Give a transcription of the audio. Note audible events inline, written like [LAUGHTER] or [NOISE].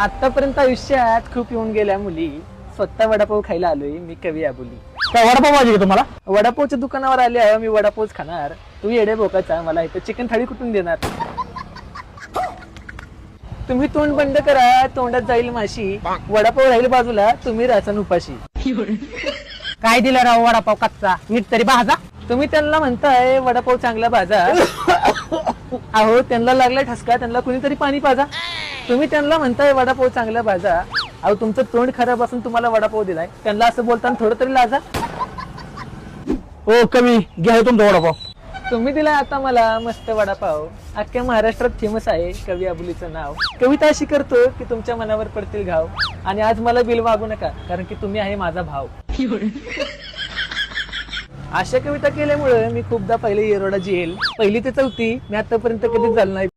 आतापर्यंत आयुष्यात खूप येऊन गेल्या मुली. स्वतः वडापाव खायला आलोय मी कवी आबोली काय वडापाव पाहिजे का तुम्हाला? वडापावच्या दुकानावर आले आहे मी वडापावच खाणार. तू येडे बोकाचा मला इथं चिकन थाळी कुठून देणार? तुम्ही तोंड बंद करा तोंडात जाईल माशी. वडापाव राहील बाजूला तुम्ही राहसान उपाशी. काय दिलं राव वडापाव कच्चा? नीट तरी भाजा. तुम्ही त्यांना म्हणताय वडापाव चांगला भाजा. [COUGHS] अहो त्यांना लागला ठसका त्यांना कुणीतरी पाणी पाजा. तुम्ही त्यांना म्हणताय वडापाव चांगला भाजा. अहो तुमचं तोंड खराब असून तुम्हाला वडापाव दिलाय. त्यांना असं बोलताना थोडं तरी लाजा. ओ कमी. घ्या हे तुमचा वडापाव. तुम्ही दिलाय आता मला मस्त वडापाव. अख्ख्या महाराष्ट्रात फेमस आहे कवी अबुलीचं नाव. कविता अशी करतो की तुमच्या मनावर पडतील घाव. आणि आज मला बिल मागू नका कारण की तुम्ही आहे माझा भाव. अशा कविता केल्यामुळे मी खूपदा पहिले येरोडा जेल पहिली ते चौथी मी आतापर्यंत कधीच झालं नाही.